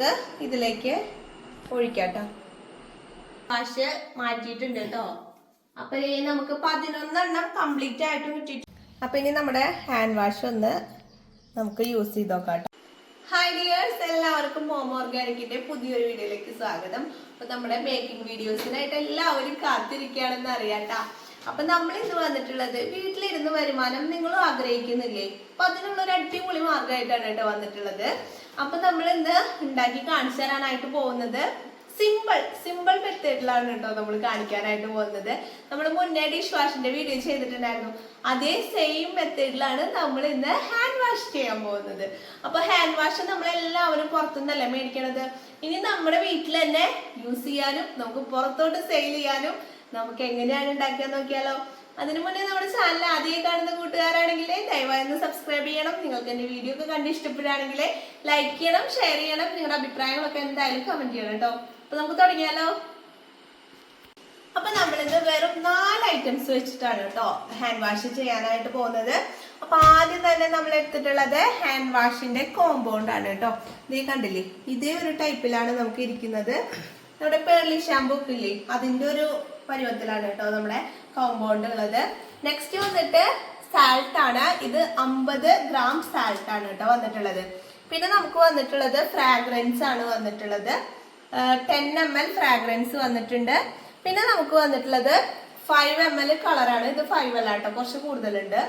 നമുക്ക് ഇതിലേക്ക് ഒഴിക്കാട്ടോ. വാഷ് മാറ്റിയിട്ടുണ്ട് കേട്ടോ. അപ്പൊ ഇനി നമുക്ക് പതിനൊന്നെണ്ണം കംപ്ലീറ്റ് ആയിട്ട് കിട്ടിയിട്ടുണ്ട്. അപ്പൊ ഇനി നമ്മുടെ ഹാൻഡ് വാഷ് ഒന്ന് നമുക്ക് യൂസ് ചെയ്ത് നോക്കാം ഹായ് ഡിയേഴ്സ് എല്ലാവർക്കും ഹോം ഓർഗാനിക്കിന്റെ പുതിയൊരു വീഡിയോയിലേക്ക് സ്വാഗതം. അപ്പൊ നമ്മുടെ മേക്കിംഗ് വീഡിയോസിനായിട്ട് എല്ലാവരും കാത്തിരിക്കുകയാണെന്ന് അറിയാട്ടാ. അപ്പൊ നമ്മൾ ഇന്ന് വന്നിട്ടുള്ളത് വീട്ടിലിരുന്ന് വരുമാനം നിങ്ങളും ആഗ്രഹിക്കുന്നില്ലേ? അപ്പൊ അതിനുള്ള ഒരു അടിപൊളി മാർഗമായിട്ടാണ് കേട്ടോ വന്നിട്ടുള്ളത്. അപ്പൊ നമ്മൾ ഇന്ന് ഉണ്ടാക്കി കാണിച്ചു തരാനായിട്ട് പോകുന്നത് സിമ്പിൾ സിമ്പിൾ മെത്തേഡിലാണ് കേട്ടോ നമ്മൾ കാണിക്കാനായിട്ട് പോകുന്നത്. നമ്മൾ മുന്നേ ഡിഷ് വാഷിന്റെ വീഡിയോ ചെയ്തിട്ടുണ്ടായിരുന്നു. അതേ സെയിം മെത്തേഡിലാണ് നമ്മൾ ഇന്ന് ഹാൻഡ് വാഷ് ചെയ്യാൻ പോകുന്നത്. അപ്പൊ ഹാൻഡ് വാഷ് നമ്മൾ എല്ലാവരും പുറത്തുനിന്നല്ലേ മേടിക്കണത്? ഇനി നമ്മുടെ വീട്ടിൽ തന്നെ യൂസ് ചെയ്യാനും നമുക്ക് പുറത്തോട്ട് സെയിൽ ചെയ്യാനും നമുക്ക് എങ്ങനെയാണ് ഉണ്ടാക്കിയാൽ നോക്കിയാലോ? അതിനു മുന്നേ നമ്മുടെ ചാനൽ ആദ്യമായി കാണുന്ന കൂട്ടുകാരാണെങ്കിൽ ദയവായി ഒന്ന് സബ്സ്ക്രൈബ് ചെയ്യണം. നിങ്ങൾക്ക് എന്റെ വീഡിയോ ഒക്കെ കണ്ട് ഇഷ്ടപ്പെടുകയാണെങ്കിൽ ലൈക്ക് ചെയ്യണം ഷെയർ ചെയ്യണം. നിങ്ങളുടെ അഭിപ്രായങ്ങളൊക്കെ എന്തായാലും കമന്റ് ചെയ്യണം കേട്ടോ. അപ്പൊ നമുക്ക് തുടങ്ങിയാലോ? അപ്പൊ നമ്മളിത് വെറും നാല് ഐറ്റംസ് വെച്ചിട്ടാണ് കേട്ടോ ഹാൻഡ് വാഷ് ചെയ്യാനായിട്ട് പോകുന്നത്. അപ്പൊ ആദ്യം തന്നെ നമ്മൾ എടുത്തിട്ടുള്ളത് ഹാൻഡ് വാഷിന്റെ കോമ്പൗണ്ട് ആണ് കേട്ടോ. നീ കണ്ടില്ലേ ഇതേ ഒരു ടൈപ്പിലാണ് നമുക്ക് ഇരിക്കുന്നത്. നമ്മുടെ പേർലി ഷാമ്പൂ ഇല്ലേ അതിന്റെ ഒരു പരുവത്തിലാണ് കേട്ടോ നമ്മുടെ കോമ്പൗണ്ട് ഉള്ളത്. നെക്സ്റ്റ് വന്നിട്ട് സാൾട്ട് ആണ്. ഇത് അമ്പത് ഗ്രാം സാൾട്ട് ആണ് കേട്ടോ വന്നിട്ടുള്ളത്. പിന്നെ നമുക്ക് വന്നിട്ടുള്ളത് ഫ്രാഗ്രൻസ് ആണ് വന്നിട്ടുള്ളത്. ടെൻ എം എൽ ഫ്രാഗ്രൻസ് വന്നിട്ടുണ്ട്. പിന്നെ നമുക്ക് വന്നിട്ടുള്ളത് ഫൈവ് എം എൽ കളറാണ് ഇത് ഫൈവ് അല്ല കേട്ടോ. കുറച്ച് കൂടുതലുണ്ട്.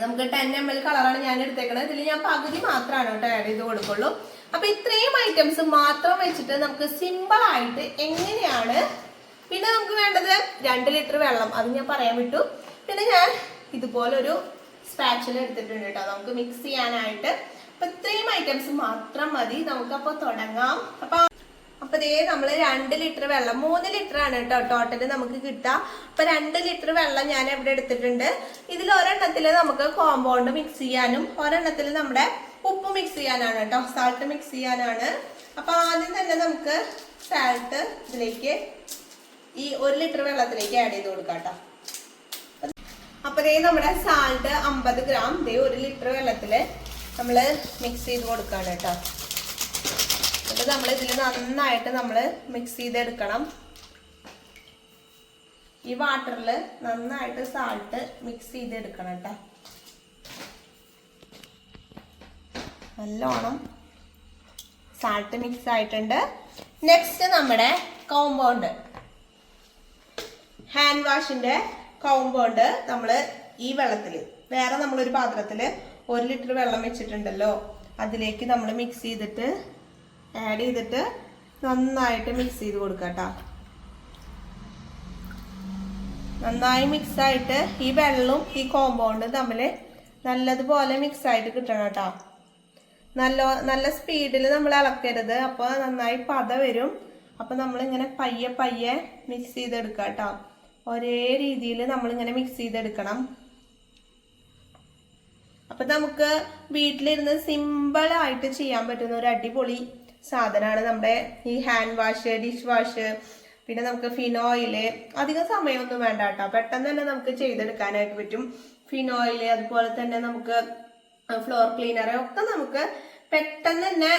നമുക്ക് ടെൻ എം എൽ കളറാണ് ഞാൻ എടുത്തേക്കുന്നത് ഇതിൽ ഞാൻ പകുതി മാത്രമാണ് കേട്ടോ ആഡ് ചെയ്ത് കൊടുക്കുള്ളൂ. അപ്പൊ ഇത്രയും ഐറ്റംസ് മാത്രം വെച്ചിട്ട് നമുക്ക് സിമ്പിൾ ആയിട്ട് എങ്ങനെയാണ് പിന്നെ നമുക്ക് വേണ്ടത് രണ്ട് ലിറ്റർ വെള്ളം. അത് ഞാൻ പറയാൻ വിട്ടു. പിന്നെ ഞാൻ ഇതുപോലൊരു സ്പാച്ചിൽ എടുത്തിട്ടുണ്ട് കേട്ടോ. നമുക്ക് മിക്സ് ചെയ്യാനായിട്ട്. അപ്പൊ ഇത്രയും ഐറ്റംസ് മാത്രം മതി. നമുക്കപ്പോ തുടങ്ങാം. അപ്പൊ അപ്പൊ ഇതേ നമ്മൾ രണ്ട് ലിറ്റർ വെള്ളം മൂന്ന് ലിറ്റർ ആണ് കേട്ടോ. ടോട്ടൽ നമുക്ക് കിട്ടുക. അപ്പൊ രണ്ട് ലിറ്റർ വെള്ളം ഞാൻ ഇവിടെ എടുത്തിട്ടുണ്ട്. ഇതിൽ ഒരെണ്ണത്തിൽ നമുക്ക് കോമ്പൗണ്ട് മിക്സ് ചെയ്യാനും ഒരെണ്ണത്തിൽ നമ്മുടെ ഉപ്പ് മിക്സ് ചെയ്യാനാണ് കേട്ടോ. സാൾട്ട് മിക്സ് ചെയ്യാനാണ്. അപ്പൊ ആദ്യം തന്നെ നമുക്ക് സാൾട്ട് ഇതിലേക്ക് ഈ ഒരു ലിറ്റർ വെള്ളത്തിലേക്ക് ആഡ് ചെയ്ത് കൊടുക്കാം കേട്ടോ. അപ്പൊ ദേ നമ്മുടെ സാൾട്ട് അമ്പത് ഗ്രാം ദേ ഒരു ലിറ്റർ വെള്ളത്തിൽ നമ്മൾ മിക്സ് ചെയ്ത് കൊടുക്കാണ് കേട്ടോ. എന്നിട്ട് നമ്മൾ ഇതിൽ നന്നായിട്ട് നമ്മൾ മിക്സ് ചെയ്തെടുക്കണം. ഈ വാട്ടറിൽ നന്നായിട്ട് സാൾട്ട് മിക്സ് ചെയ്തെടുക്കണം കേട്ടോ. നല്ലോണം സാൾട്ട് മിക്സ് ആയിട്ടുണ്ട്. നെക്സ്റ്റ് നമ്മുടെ കോമ്പൗണ്ട് ഹാൻഡ് വാഷിന്റെ കോമ്പൗണ്ട് നമ്മൾ ഈ വെള്ളത്തിൽ വേറെ നമ്മളൊരു പാത്രത്തിൽ ഒരു ലിറ്റർ വെള്ളം വെച്ചിട്ടുണ്ടല്ലോ. അതിലേക്ക് നമ്മൾ മിക്സ് ചെയ്തിട്ട് ആഡ് ചെയ്തിട്ട് നന്നായിട്ട് മിക്സ് ചെയ്ത് കൊടുക്കുക കേട്ടോ നന്നായി മിക്സ് ആയിട്ട് ഈ വെള്ളവും ഈ കോമ്പൗണ്ടും തമ്മിൽ നല്ലതുപോലെ മിക്സ് ആയിട്ട് കിട്ടണം കേട്ടോ നല്ല നല്ല സ്പീഡിൽ നമ്മൾ ഇളക്കരുത് അപ്പോൾ നന്നായി പത വരും. അപ്പോൾ നമ്മളിങ്ങനെ പയ്യെ പയ്യെ മിക്സ് ചെയ്തെടുക്കാം കേട്ടോ ഒരേ രീതിയിൽ നമ്മളിങ്ങനെ മിക്സ് ചെയ്തെടുക്കണം. അപ്പൊ നമുക്ക് വീട്ടിലിരുന്ന് സിമ്പിൾ ആയിട്ട് ചെയ്യാൻ പറ്റുന്ന ഒരു അടിപൊളി സാധനമാണ് നമ്മുടെ ഈ ഹാൻഡ് വാഷ് ഡിഷ് വാഷ് പിന്നെ നമുക്ക് ഫിനോയിൽ അധികം സമയമൊന്നും വേണ്ട കേട്ടോ. പെട്ടെന്ന് തന്നെ നമുക്ക് ചെയ്തെടുക്കാനായിട്ട് പറ്റും. ഫിനോയിൽ അതുപോലെ തന്നെ നമുക്ക് ഫ്ലോർ ക്ലീനർ ഒക്കെ നമുക്ക് പെട്ടെന്ന് തന്നെ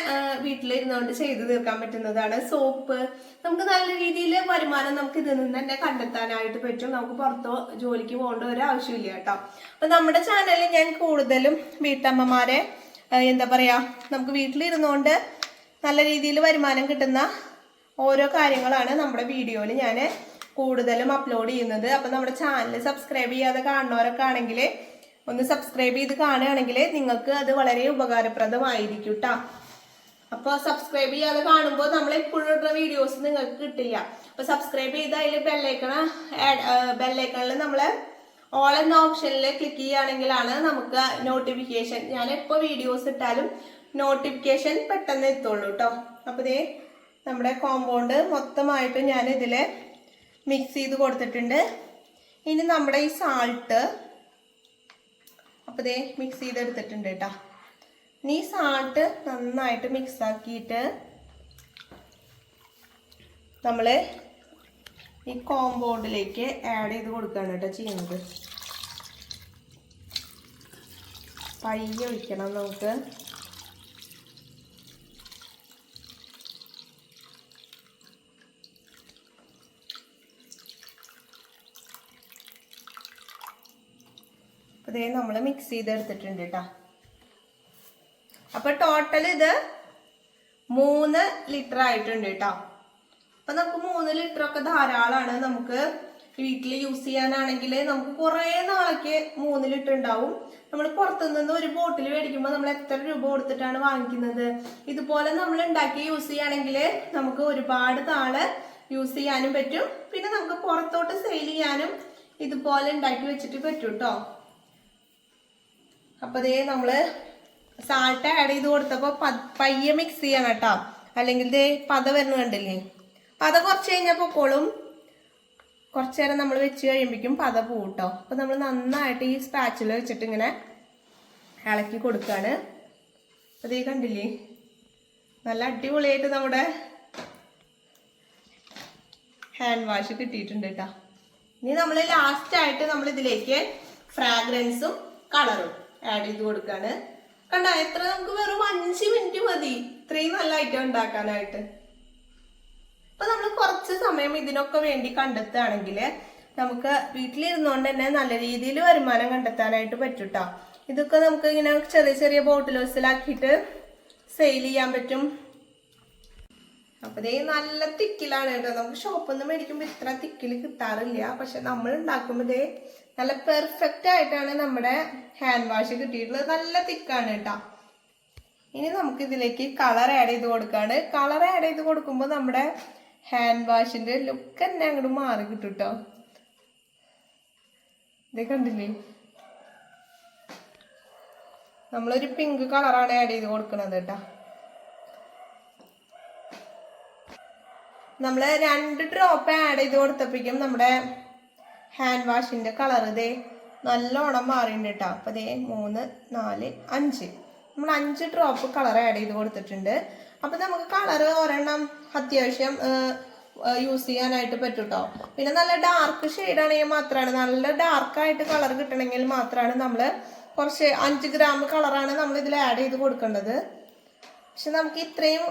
വീട്ടിലിരുന്നുകൊണ്ട് ചെയ്തു തീർക്കാൻ പറ്റുന്നതാണ്. സോപ്പ് നമുക്ക് നല്ല രീതിയിൽ വരുമാനം നമുക്ക് ഇതിൽ നിന്ന് തന്നെ കണ്ടെത്താനായിട്ട് പറ്റും. നമുക്ക് പുറത്തോ ജോലിക്ക് പോകേണ്ട ഒരു ആവശ്യമില്ല കേട്ടോ. അപ്പൊ നമ്മുടെ ചാനലിൽ ഞാൻ കൂടുതലും വീട്ടമ്മമാരെ എന്താ പറയാ നമുക്ക് വീട്ടിലിരുന്നുകൊണ്ട് നല്ല രീതിയിൽ വരുമാനം കിട്ടുന്ന ഓരോ കാര്യങ്ങളാണ് നമ്മുടെ വീഡിയോയിൽ ഞാൻ കൂടുതലും അപ്ലോഡ് ചെയ്യുന്നത്. അപ്പൊ നമ്മുടെ ചാനൽ സബ്സ്ക്രൈബ് ചെയ്യാതെ കാണുന്നവരൊക്കെ ആണെങ്കിൽ ഒന്ന് സബ്സ്ക്രൈബ് ചെയ്ത് കാണുകയാണെങ്കിൽ നിങ്ങൾക്ക് അത് വളരെ ഉപകാരപ്രദമായിരിക്കും കേട്ടോ അപ്പോൾ സബ്സ്ക്രൈബ് ചെയ്യാതെ കാണുമ്പോൾ നമ്മൾ എപ്പോഴും ഇടുന്ന വീഡിയോസ് നിങ്ങൾക്ക് കിട്ടില്ല. അപ്പോൾ സബ്സ്ക്രൈബ് ചെയ്ത് അതിൽ ബെല്ലൈക്കണ ബെല്ലൈക്കണിൽ നമ്മൾ ഓൾ എന്ന ഓപ്ഷനിൽ ക്ലിക്ക് ചെയ്യുകയാണെങ്കിലാണ് നമുക്ക് നോട്ടിഫിക്കേഷൻ ഞാൻ എപ്പോൾ വീഡിയോസ് ഇട്ടാലും നോട്ടിഫിക്കേഷൻ പെട്ടെന്ന് എത്തുള്ളൂ കേട്ടോ അപ്പോൾ ഇതേ നമ്മുടെ കോമ്പൗണ്ട് മൊത്തമായിട്ട് ഞാൻ ഇതിൽ മിക്സ് ചെയ്ത് കൊടുത്തിട്ടുണ്ട്. ഇനി നമ്മുടെ ഈ സാൾട്ട് അപ്പോൾ ദേ മിക്സ് ചെയ്തെടുത്തിട്ടുണ്ട് കേട്ടോ നീ സാൾട്ട് നന്നായിട്ട് മിക്സ് ആക്കിയിട്ട് നമ്മൾ ഈ കോമ്പൗണ്ടിലേക്ക് ആഡ് ചെയ്ത് കൊടുക്കുകയാണ് കേട്ടോ ചെയ്യുന്നത്. പയ്യെ ഒഴിക്കണം നമുക്ക്. ഇതേ നമ്മൾ മിക്സ് ചെയ്തെടുത്തിട്ടുണ്ട് കേട്ടോ അപ്പൊ ടോട്ടൽ ഇത് മൂന്ന് ലിറ്റർ ആയിട്ടുണ്ട് കേട്ടോ അപ്പൊ നമുക്ക് മൂന്ന് ലിറ്റർ ഒക്കെ ധാരാളമാണ് നമുക്ക് വീട്ടിൽ യൂസ് ചെയ്യാനാണെങ്കിൽ നമുക്ക് കുറേ നാളേക്ക് മൂന്ന് ലിറ്റർ ഉണ്ടാവും. നമ്മൾ പുറത്തുനിന്ന് ഒരു ബോട്ടിൽ മേടിക്കുമ്പോൾ നമ്മൾ എത്ര രൂപ കൊടുത്തിട്ടാണ് വാങ്ങിക്കുന്നത്? ഇതുപോലെ നമ്മൾ ഉണ്ടാക്കി യൂസ് ചെയ്യുകയാണെങ്കിൽ നമുക്ക് ഒരുപാട് നാൾ യൂസ് ചെയ്യാനും പറ്റും. പിന്നെ നമുക്ക് പുറത്തോട്ട് സെയിൽ ചെയ്യാനും ഇതുപോലെ ഉണ്ടാക്കി വെച്ചിട്ട് പറ്റും കേട്ടോ അപ്പൊ ദേ നമ്മൾ സാൾട്ട് ആഡ് ചെയ്ത് കൊടുത്തപ്പോ പയ്യെ മിക്സ് ചെയ്യണം കേട്ടോ. അല്ലെങ്കിൽ ദേ പത വരുന്ന കണ്ടില്ലേ? പത കുറച്ച് കഴിഞ്ഞാൽ പൊക്കോളും കുറച്ച് നേരം നമ്മൾ വെച്ച് കഴിയുമ്പോഴേക്കും പത പോവും കേട്ടോ അപ്പൊ നമ്മൾ നന്നായിട്ട് ഈ സ്പാച്ചിൽ വെച്ചിട്ട് ഇങ്ങനെ ഇളക്കി കൊടുക്കാണ്. അതേ കണ്ടില്ലേ? നല്ല അടിപൊളിയായിട്ട് നമ്മുടെ ഹാൻഡ് വാഷ് കിട്ടിയിട്ടുണ്ട് കേട്ടോ. ഇനി നമ്മൾ ലാസ്റ്റ് ആയിട്ട് നമ്മൾ ഇതിലേക്ക് ഫ്രാഗ്രൻസും കളറും ആഡ് ചെയ്ത് കൊടുക്കാണ്. കണ്ട എത്ര നമുക്ക് വെറും അഞ്ച് മിനിറ്റ് മതി. ഇത്രയും നല്ല ഐറ്റം ഉണ്ടാക്കാനായിട്ട്. അപ്പൊ നമ്മൾ കുറച്ച് സമയം ഇതിനൊക്കെ വേണ്ടി കണ്ടെത്തുകയാണെങ്കിൽ നമുക്ക് വീട്ടിലിരുന്നുകൊണ്ട് തന്നെ നല്ല രീതിയിൽ വരുമാനം കണ്ടെത്താനായിട്ട് പറ്റും ട്ടോ ഇതൊക്കെ നമുക്ക് ഇങ്ങനെ ചെറിയ ചെറിയ ബോട്ടിലോസിലാക്കിയിട്ട് സെയിൽ ചെയ്യാൻ പറ്റും. അപ്പൊ ദേ നല്ല തിക്കിലാണ് കേട്ടോ. നമുക്ക് ഷോപ്പിൽ നിന്ന് മേടിക്കുമ്പോൾ ഇത്ര തിക്കിൽ കിട്ടാറില്ല. പക്ഷെ നമ്മൾ ഉണ്ടാക്കുമ്പോൾ ദേ നല്ല പെർഫെക്റ്റ് ആയിട്ടാണ് നമ്മുടെ ഹാൻഡ് വാഷ് കിട്ടിയിട്ടുള്ളത്. നല്ല തിക്കാണ് കേട്ടോ. ഇനി നമുക്ക് ഇതിലേക്ക് കളർ ആഡ് ചെയ്ത് കൊടുക്കാണ്. കളർ ആഡ് ചെയ്ത് കൊടുക്കുമ്പോൾ നമ്മുടെ ഹാൻഡ് വാഷിന്റെ ലുക്ക് തന്നെ അങ്ങോട്ട് മാറി കിട്ടും കേട്ടോ. ഇത് കണ്ടില്ലേ? നമ്മളൊരു പിങ്ക് കളറാണ് ആഡ് ചെയ്ത് കൊടുക്കുന്നത് കേട്ടോ. നമ്മൾ രണ്ട് ഡ്രോപ്പ് ആഡ് ചെയ്ത് കൊടുത്തപ്പോഴേക്കും നമ്മുടെ ഹാൻഡ് വാഷിന്റെ കളർ ഇതേ നല്ലോണം മാറിയിട്ടുണ്ട് കേട്ടോ അപ്പോൾ ഇതേ മൂന്ന് നാല് അഞ്ച്. നമ്മൾ അഞ്ച് ഡ്രോപ്പ് കളർ ആഡ് ചെയ്ത് കൊടുത്തിട്ടുണ്ട്. അപ്പോൾ നമുക്ക് കളർ ഒരെണ്ണം അത്യാവശ്യം യൂസ് ചെയ്യാനായിട്ട് പറ്റും കേട്ടോ പിന്നെ നല്ല ഡാർക്ക് ഷെയ്ഡ് ആണെങ്കിൽ മാത്രമാണ്. നല്ല ഡാർക്കായിട്ട് കളർ കിട്ടണമെങ്കിൽ മാത്രമാണ് നമ്മൾ കുറച്ച് അഞ്ച് ഗ്രാം കളറാണ് നമ്മൾ ഇതിൽ ആഡ് ചെയ്ത് കൊടുക്കേണ്ടത്. പക്ഷെ നമുക്ക് ഇത്രയും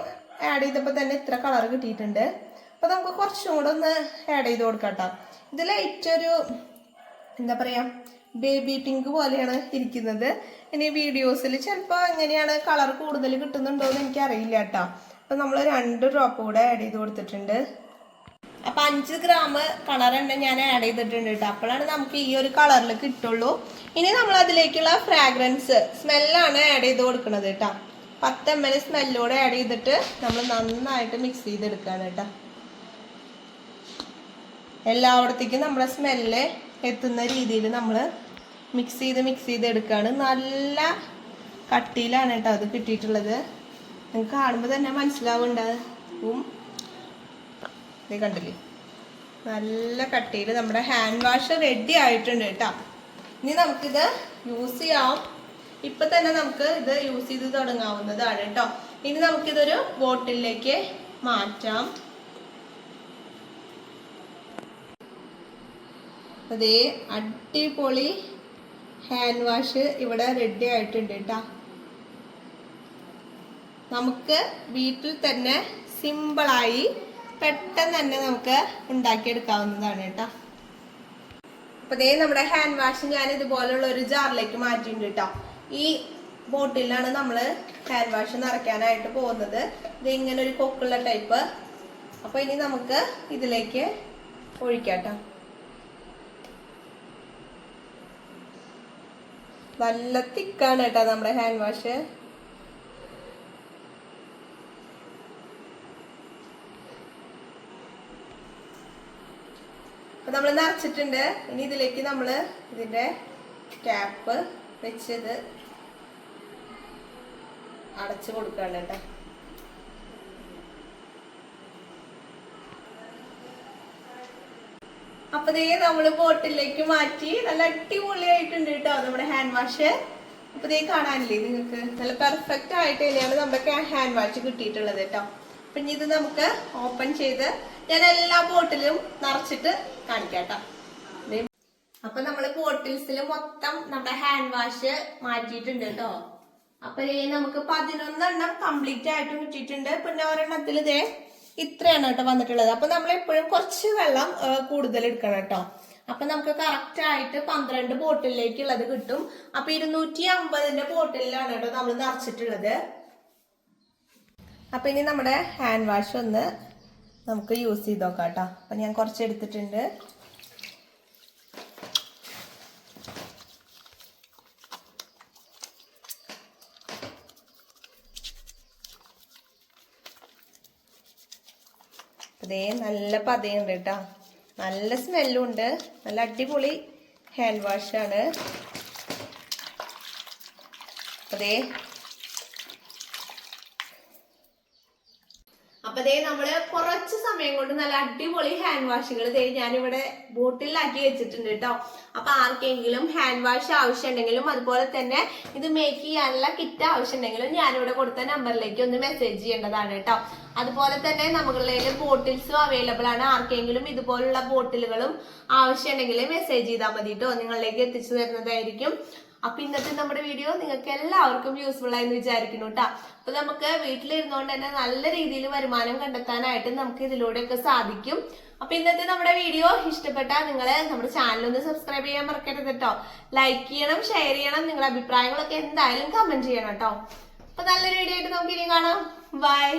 ആഡ് ചെയ്തപ്പോൾ തന്നെ ഇത്ര കളർ കിട്ടിയിട്ടുണ്ട്. അപ്പോൾ നമുക്ക് കുറച്ചും കൂടെ ഒന്ന് ആഡ് ചെയ്ത് കൊടുക്കാം കേട്ടോ ഇത് ലൈറ്റ് ഒരു എന്താ പറയാ ബേബി പിങ്ക് പോലെയാണ് ഇരിക്കുന്നത്. ഇനി വീഡിയോസിൽ ചിലപ്പോൾ എങ്ങനെയാണ് കളർ കൂടുതൽ കിട്ടുന്നുണ്ടോ എന്ന് എനിക്ക് അറിയില്ല കേട്ടോ. അപ്പൊ നമ്മൾ രണ്ട് ഡ്രോപ്പ് കൂടെ ആഡ് ചെയ്ത് കൊടുത്തിട്ടുണ്ട്. അപ്പൊ അഞ്ച് ഗ്രാം കളർ ഞാൻ ആഡ് ചെയ്തിട്ടുണ്ട് കേട്ടോ. അപ്പോഴാണ് നമുക്ക് ഈ ഒരു കളറിൽ കിട്ടുള്ളൂ. ഇനി നമ്മൾ അതിലേക്കുള്ള ഫ്രാഗ്രൻസ് സ്മെല്ലാണ് ആഡ് ചെയ്ത് കൊടുക്കുന്നത് കേട്ടോ. പത്ത് എം എൽ സ്മെല്ലോടെ ആഡ് ചെയ്തിട്ട് നമ്മൾ നന്നായിട്ട് മിക്സ് ചെയ്തെടുക്കുകയാണ് കേട്ടോ. എല്ലായിടത്തേക്കും നമ്മുടെ സ്മെല്ല് എത്തുന്ന രീതിയിൽ നമ്മൾ മിക്സ് ചെയ്ത് മിക്സ് ചെയ്ത് എടുക്കുകയാണ്. നല്ല കട്ടിയിലാണ് കേട്ടോ അത് കിട്ടിയിട്ടുള്ളത്. നിങ്ങൾക്ക് കാണുമ്പോൾ തന്നെ മനസ്സിലാവുണ്ടാവും ഇത് കണ്ടില്ലേ? നല്ല കട്ടിയിൽ നമ്മുടെ ഹാൻഡ് വാഷ് റെഡി ആയിട്ടുണ്ട് കേട്ടോ. ഇനി നമുക്കിത് യൂസ് ചെയ്യാം. ഇപ്പം തന്നെ നമുക്ക് ഇത് യൂസ് ചെയ്ത് തുടങ്ങാവുന്നതാണ് കേട്ടോ. ഇനി നമുക്കിതൊരു ബോട്ടിലേക്ക് മാറ്റാം. അതേ അടിപൊളി ഹാൻഡ് വാഷ് ഇവിടെ റെഡി ആയിട്ടുണ്ട് കേട്ടോ നമുക്ക് വീട്ടിൽ തന്നെ സിമ്പിളായി പെട്ടെന്ന് തന്നെ നമുക്ക് ഉണ്ടാക്കിയെടുക്കാവുന്നതാണ് കേട്ടോ അപ്പൊ ദേ നമ്മുടെ ഹാൻഡ് വാഷ് ഞാൻ ഇതുപോലുള്ള ഒരു ജാറിലേക്ക് മാറ്റിയിട്ടുണ്ട് കേട്ടോ ഈ ബോട്ടിലാണ് നമ്മൾ ഹാൻഡ് വാഷ് നിറയ്ക്കാനായിട്ട് പോകുന്നത്. ഇത് ഇങ്ങനെ ഒരു കൊക്കുള്ള ടൈപ്പ് അപ്പൊ ഇനി നമുക്ക് ഇതിലേക്ക് ഒഴിക്കാം കേട്ടോ നല്ല തിക്കാണ് കേട്ടോ നമ്മുടെ ഹാൻഡ് വാഷ് അപ്പൊ നമ്മൾ നിറച്ചിട്ടുണ്ട്. ഇനി ഇതിലേക്ക് നമ്മൾ ഇതിന്റെ ക്യാപ്പ് വെച്ചത് അടച്ചു കൊടുക്കാണ് കേട്ടോ. അപ്പൊ ദേ നമ്മൾ ബോട്ടിലേക്ക് മാറ്റി നല്ല അടിപൊളിയായിട്ടുണ്ട് കേട്ടോ നമ്മുടെ ഹാൻഡ് വാഷ് അപ്പൊ ദേ കാണാനില്ലേ നിങ്ങൾക്ക്? നല്ല പെർഫെക്റ്റ് ആയിട്ട് തന്നെയാണ് നമ്മുടെ ഹാൻഡ് വാഷ് കിട്ടിയിട്ടുള്ളത് കേട്ടോ അപ്പൊ ഇനി ഇത് നമുക്ക് ഓപ്പൺ ചെയ്ത് ഞാൻ എല്ലാ ബോട്ടിലും നിറച്ചിട്ട് കാണിക്കാം കേട്ടോ ദേ. അപ്പൊ നമ്മൾ ബോട്ടിൽസിൽ മൊത്തം നമ്മുടെ ഹാൻഡ് വാഷ് മാറ്റിയിട്ടുണ്ട് കേട്ടോ അപ്പൊ നമുക്ക് പതിനൊന്നെണ്ണം കംപ്ലീറ്റ് ആയിട്ട് കിട്ടിയിട്ടുണ്ട്. പിന്നെ ഒരെണ്ണത്തിൽ ഇതേ ഇത്രയാണ് കേട്ടോ വന്നിട്ടുള്ളത്. അപ്പൊ നമ്മൾ എപ്പോഴും കുറച്ച് വെള്ളം കൂടുതൽ എടുക്കണം കേട്ടോ. അപ്പൊ നമുക്ക് കറക്റ്റ് ആയിട്ട് പന്ത്രണ്ട് ബോട്ടിലേക്കുള്ളത് കിട്ടും. അപ്പൊ ഇരുന്നൂറ്റി അമ്പതിന്റെ ബോട്ടിലാണ് കേട്ടോ നമ്മൾ നിറച്ചിട്ടുള്ളത്. അപ്പൊ ഇനി നമ്മുടെ ഹാൻഡ് വാഷ് ഒന്ന് നമുക്ക് യൂസ് ചെയ്ത് നോക്കാം കേട്ടോ. അപ്പൊ ഞാൻ കുറച്ച് എടുത്തിട്ടുണ്ട്. അതേ നല്ല പതയുണ്ട് കേട്ടോ. നല്ല സ്മെല്ലും ഉണ്ട്. നല്ല അടിപൊളി ഹാൻഡ് വാഷാണ് അതേ അപ്പൊ ദേ നമ്മൾ കുറച്ച് സമയം കൊണ്ട് നല്ല അടിപൊളി ഹാൻഡ് വാഷുകൾ ദേ ഞാനിവിടെ ബോട്ടിലാക്കി വെച്ചിട്ടുണ്ട് കേട്ടോ അപ്പൊ ആർക്കെങ്കിലും ഹാൻഡ് വാഷ് ആവശ്യമുണ്ടെങ്കിലും അതുപോലെ തന്നെ ഇത് മേക്ക് ചെയ്യാനുള്ള കിറ്റ് ആവശ്യമുണ്ടെങ്കിലും ഞാനിവിടെ കൊടുത്ത നമ്പറിലേക്ക് ഒന്ന് മെസ്സേജ് ചെയ്യേണ്ടതാണ് കേട്ടോ അതുപോലെ തന്നെ നമ്മുടെ ബോട്ടിൽസും അവൈലബിൾ ആണ്. ആർക്കെങ്കിലും ഇതുപോലുള്ള ബോട്ടിലുകളും ആവശ്യമുണ്ടെങ്കിൽ മെസ്സേജ് ചെയ്താൽ മതി കേട്ടോ നിങ്ങളിലേക്ക് എത്തിച്ചു തരുന്നതായിരിക്കും. അപ്പൊ ഇന്നത്തെ നമ്മുടെ വീഡിയോ നിങ്ങൾക്ക് എല്ലാവർക്കും യൂസ്ഫുൾ ആയെന്ന് വിചാരിക്കുന്നു കേട്ടോ അപ്പൊ നമുക്ക് വീട്ടിലിരുന്നുകൊണ്ട് തന്നെ നല്ല രീതിയിൽ വരുമാനം കണ്ടെത്താനായിട്ട് നമുക്ക് ഇതിലൂടെയൊക്കെ സാധിക്കും. അപ്പൊ ഇന്നത്തെ നമ്മുടെ വീഡിയോ ഇഷ്ടപ്പെട്ടാൽ നിങ്ങൾ നമ്മുടെ ചാനൽ ഒന്ന് സബ്സ്ക്രൈബ് ചെയ്യാൻ മറക്കരുത് കേട്ടോ ലൈക്ക് ചെയ്യണം ഷെയർ ചെയ്യണം നിങ്ങളുടെ അഭിപ്രായങ്ങളൊക്കെ എന്തായാലും കമന്റ് ചെയ്യണം കേട്ടോ അപ്പൊ നല്ലൊരു വീഡിയോ ആയിട്ട് നമുക്ക് ഇനി കാണാം. ബൈ